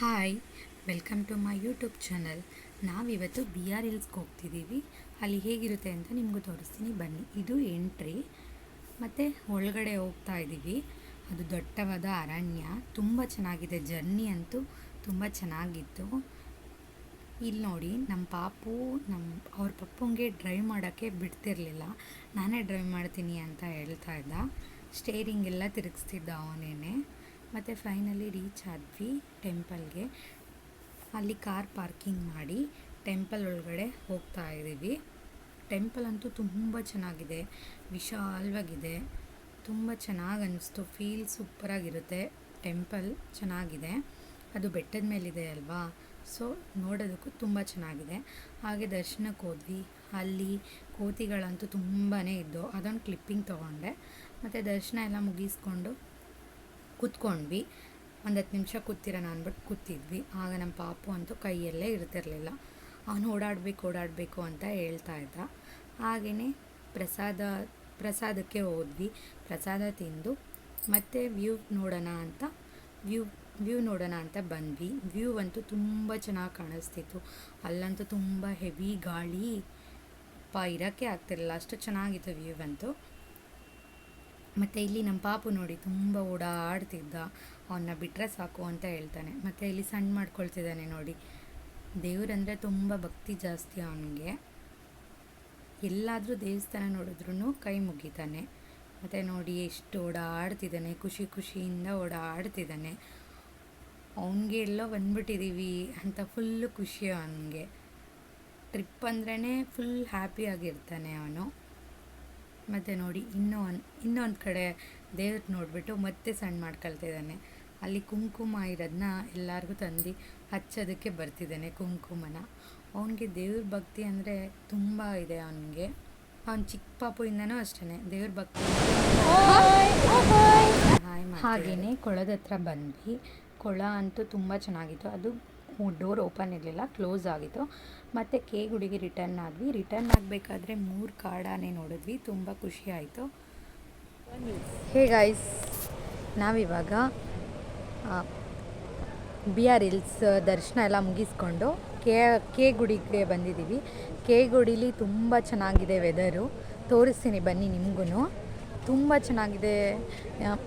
Hi, welcome to my YouTube channel. ನಾವಿವತ್ತು B R ಹಿಲ್ಸ್ಗೆ ಹೋಗ್ತಿದ್ದೀವಿ. ಅಲ್ಲಿ ಹೇಗಿರುತ್ತೆ ಅಂತ ನಿಮಗೂ ತೋರಿಸ್ತೀನಿ. ಬನ್ನಿ, ಇದು ಎಂಟ್ರಿ. ಮತ್ತು ಒಳಗಡೆ ಹೋಗ್ತಾ ಇದ್ದೀವಿ. ಅದು ದೊಡ್ಡವಾದ ಅರಣ್ಯ. ತುಂಬ ಚೆನ್ನಾಗಿದೆ. ಜರ್ನಿ ಅಂತೂ ತುಂಬ ಚೆನ್ನಾಗಿತ್ತು. ಇಲ್ಲಿ ನೋಡಿ, ನಮ್ಮ ಪಾಪು, ನಮ್ಮ, ಅವ್ರ ಪಪ್ಪಂಗೆ ಡ್ರೈವ್ ಮಾಡೋಕ್ಕೆ ಬಿಡ್ತಿರ್ಲಿಲ್ಲ. ನಾನೇ ಡ್ರೈವ್ ಮಾಡ್ತೀನಿ ಅಂತ ಹೇಳ್ತಾ ಇದ್ದ. ಸ್ಟೇರಿಂಗ್ ಎಲ್ಲ ತಿರುಗಿಸ್ತಿದ್ದ ಅವನೇನೆ. ಮತ್ತು ಫೈನಲಿ ರೀಚ್ ಆದ್ವಿ ಟೆಂಪಲ್ಗೆ ಅಲ್ಲಿ ಕಾರ್ ಪಾರ್ಕಿಂಗ್ ಮಾಡಿ ಟೆಂಪಲ್ ಒಳಗಡೆ ಹೋಗ್ತಾ ಇದ್ದೀವಿ. ಟೆಂಪಲ್ ಅಂತೂ ತುಂಬ ಚೆನ್ನಾಗಿದೆ, ವಿಶಾಲವಾಗಿದೆ, ತುಂಬ ಚೆನ್ನಾಗಿ ಅನ್ನಿಸ್ತು ಫೀಲ್ ಸೂಪರಾಗಿರುತ್ತೆ ಟೆಂಪಲ್ ಚೆನ್ನಾಗಿದೆ, ಅದು ಬೆಟ್ಟದ ಮೇಲಿದೆ ಅಲ್ವಾ? ಸೊ ನೋಡೋದಕ್ಕೂ ತುಂಬ ಚೆನ್ನಾಗಿದೆ. ಹಾಗೆ ದರ್ಶನಕ್ಕೆ ಹೋದ್ವಿ. ಅಲ್ಲಿ ಕೋತಿಗಳಂತೂ ತುಂಬಾ ಇದ್ದವು. ಅದೊಂದು ಕ್ಲಿಪ್ಪಿಂಗ್ ತೊಗೊಂಡೆ. ಮತ್ತು ದರ್ಶನ ಎಲ್ಲ ಮುಗಿಸ್ಕೊಂಡು ಕೂತ್ಕೊಂಡ್ವಿ. ಒಂದು ಹತ್ತು ನಿಮಿಷ ಕೂತಿರೋಣ ಅಂದ್ಬಿಟ್ಟು ಕೂತಿದ್ವಿ. ಆಗ ನಮ್ಮ ಪಾಪು ಅಂತೂ ಕೈಯಲ್ಲೇ ಇರ್ತಿರಲಿಲ್ಲ. ಅವನು ಓಡಾಡಬೇಕು ಓಡಾಡಬೇಕು ಅಂತ ಹೇಳ್ತಾ ಇದ್ದ. ಹಾಗೆಯೇ ಪ್ರಸಾದ, ಪ್ರಸಾದಕ್ಕೆ ಹೋದ್ವಿ. ಪ್ರಸಾದ ತಿಂದು ಮತ್ತೆ ವ್ಯೂ ನೋಡೋಣ ಅಂತ, ವ್ಯೂ ವ್ಯೂ ನೋಡೋಣ ಅಂತ ಬಂದ್ವಿ. ವ್ಯೂ ಅಂತೂ ತುಂಬ ಚೆನ್ನಾಗಿ ಕಾಣಿಸ್ತಿತ್ತು. ಅಲ್ಲಂತೂ ತುಂಬ ಹೆವಿ ಗಾಳಿ. ಪ, ಇರೋಕ್ಕೆ ಆಗ್ತಿರಲಿಲ್ಲ. ಅಷ್ಟು ಚೆನ್ನಾಗಿತ್ತು ವ್ಯೂ ಅಂತೂ. ಮತ್ತು ಇಲ್ಲಿ ನಮ್ಮ ಪಾಪು ನೋಡಿ ತುಂಬ ಓಡಾಡ್ತಿದ್ದ. ಅವನ್ನ ಬಿಟ್ಟರೆ ಸಾಕು ಅಂತ ಹೇಳ್ತಾನೆ. ಮತ್ತು ಇಲ್ಲಿ ಸಣ್ಣ ಮಾಡ್ಕೊಳ್ತಿದ್ದಾನೆ ನೋಡಿ. ದೇವರಂದರೆ ತುಂಬ ಭಕ್ತಿ ಜಾಸ್ತಿ ಅವನಿಗೆ. ಎಲ್ಲಾದರೂ ದೇವಸ್ಥಾನ ನೋಡಿದ್ರೂ ಕೈ ಮುಗಿತಾನೆ. ಮತ್ತು ನೋಡಿ ಎಷ್ಟು ಓಡಾಡ್ತಿದ್ದಾನೆ, ಖುಷಿ ಖುಷಿಯಿಂದ ಓಡಾಡ್ತಿದ್ದಾನೆ. ಅವನಿಗೆ ಎಲ್ಲೋ ಬಂದ್ಬಿಟ್ಟಿದ್ದೀವಿ ಅಂತ ಫುಲ್ಲು ಖುಷಿ ಅವನಿಗೆ. ಟ್ರಿಪ್ ಅಂದ್ರೇ ಫುಲ್ ಹ್ಯಾಪಿಯಾಗಿರ್ತಾನೆ ಅವನು. ಮತ್ತು ನೋಡಿ ಇನ್ನೂ ಒಂದು ಇನ್ನೊಂದು ಕಡೆ ದೇವ್ರ ನೋಡಿಬಿಟ್ಟು ಮತ್ತೆ ಸಣ್ಣ ಮಾಡ್ಕೊಳ್ತಿದ್ದಾನೆ. ಅಲ್ಲಿ ಕುಂಕುಮ ಇರೋದನ್ನ ಎಲ್ಲರಿಗೂ ತಂದು ಹಚ್ಚೋದಕ್ಕೆ ಬರ್ತಿದ್ದಾನೆ ಕುಂಕುಮನ. ಅವನಿಗೆ ದೇವ್ರ ಭಕ್ತಿ ಅಂದರೆ ತುಂಬ ಇದೆ ಅವನಿಗೆ. ಅವ್ನು ಚಿಕ್ಕ ಪಾಪುಯಿಂದನೂ ಅಷ್ಟೇ ದೇವ್ರ ಭಕ್ತಿ ಹಾಗೆಯೇ ಕೊಳದ ಹತ್ರ ಬಂದ್ವಿ. ಕೊಳ ಅಂತೂ ತುಂಬ ಚೆನ್ನಾಗಿತ್ತು. ಅದು ಡೋರ್ ಓಪನ್ ಇರಲಿಲ್ಲ ಕ್ಲೋಸ್ ಆಗಿತ್ತು. ಮತ್ತು ಕೆ ಗುಡಿಗೆ ರಿಟರ್ನ್ ಆದ್ವಿ. ರಿಟರ್ನ್ ಆಗಬೇಕಾದ್ರೆ ಮೂರು ಕಾಡಾನೆ ನೋಡಿದ್ವಿ. ತುಂಬ ಖುಷಿ ಆಯಿತು. ಹೇ ಗಾಯ್ಸ್ ನಾವಿವಾಗ ಬಿ ಆರ್ ಇಲ್ಸ್ ದರ್ಶನ ಎಲ್ಲ ಮುಗಿಸ್ಕೊಂಡು ಕೆ ಕೆ ಗುಡಿಗೆ ಬಂದಿದ್ದೀವಿ. ಕೆ ಗುಡಿಲಿ ತುಂಬ ಚೆನ್ನಾಗಿದೆ ವೆದರು ತೋರಿಸ್ತೀನಿ ಬನ್ನಿ ನಿಮಗೂ ತುಂಬ ಚೆನ್ನಾಗಿದೆ.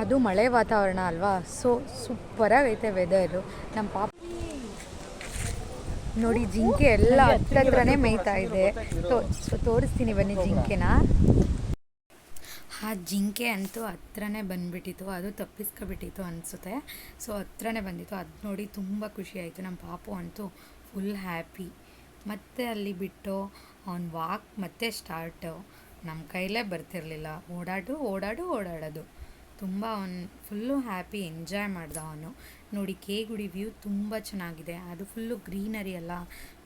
ಅದು ಮಳೆ ವಾತಾವರಣ ಅಲ್ವಾ? ಸೊ ಸೂಪರಾಗೈತೆ ವೆದರು ನಮ್ಮ ಪಾಪ ನೋಡಿ, ಜಿಂಕೆ ಎಲ್ಲ ಹತ್ರ ಹತ್ರನೇ ಮೇಯ್ತಾ ಇದೆ. ತೋರಿಸ್ತೀನಿ ಬನ್ನಿ ಜಿಂಕೆನ. ಆ ಜಿಂಕೆ ಅಂತೂ ಹತ್ರನೇ ಬಂದ್ಬಿಟ್ಟಿತ್ತು. ಅದು ತಪ್ಪಿಸ್ಕೊಬಿಟ್ಟಿತ್ತು ಅನಿಸುತ್ತೆ. ಸೊ ಹತ್ರನೇ ಬಂದಿತ್ತು. ಅದು ನೋಡಿ ತುಂಬ ಖುಷಿ ಆಯಿತು. ನಮ್ಮ ಪಾಪು ಅಂತೂ ಫುಲ್ ಹ್ಯಾಪಿ. ಮತ್ತೆ ಅಲ್ಲಿ ಬಿಟ್ಟು ಅವ್ನು ವಾಕ್ ಮತ್ತೆ ಸ್ಟಾರ್ಟು. ನಮ್ಮ ಕೈಲೇ ಬರ್ತಿರಲಿಲ್ಲ. ಓಡಾಡು ಓಡಾಡು, ಓಡಾಡೋದು. ತುಂಬ ಅವನು ಫುಲ್ಲು ಹ್ಯಾಪಿ ಎಂಜಾಯ್ ಮಾಡ್ದ ಅವನು. ನೋಡಿ ಕೆ ಗುಡಿ ವ್ಯೂ ತುಂಬ ಚೆನ್ನಾಗಿದೆ. ಅದು ಫುಲ್ಲು ಗ್ರೀನರಿ ಅಲ್ಲ.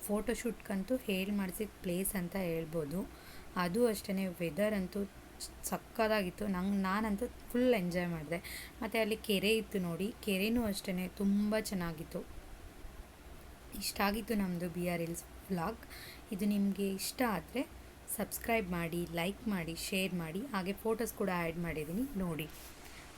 ಫೋಟೋಶೂಟ್ಗಂತೂ ಹೇಳಿ ಮಾಡಿಸಿದ ಪ್ಲೇಸ್ ಅಂತ ಹೇಳ್ಬೋದು. ಅದು ಅಷ್ಟೇ ವೆದರ್ ಅಂತೂ ಸಕ್ಕದಾಗಿತ್ತು. ನಂಗೆ, ನಾನಂತೂ ಫುಲ್ ಎಂಜಾಯ್ ಮಾಡಿದೆ. ಮತ್ತು ಅಲ್ಲಿ ಕೆರೆ ಇತ್ತು ನೋಡಿ. ಕೆರೆನೂ ಅಷ್ಟೇ ತುಂಬ ಚೆನ್ನಾಗಿತ್ತು. ಇಷ್ಟ ಆಗಿತ್ತು ನಮ್ಮದು ಬಿ ಆರ್ ಎಲ್ಸ್ ವ್ಲಾಗ್. ಇದು ನಿಮಗೆ ಇಷ್ಟ ಆದರೆ ಸಬ್ಸ್ಕ್ರೈಬ್ ಮಾಡಿ, ಲೈಕ್ ಮಾಡಿ, ಶೇರ್ ಮಾಡಿ. ಹಾಗೆ ಫೋಟೋಸ್ ಕೂಡ ಆ್ಯಡ್ ಮಾಡಿದ್ದೀನಿ ನೋಡಿ.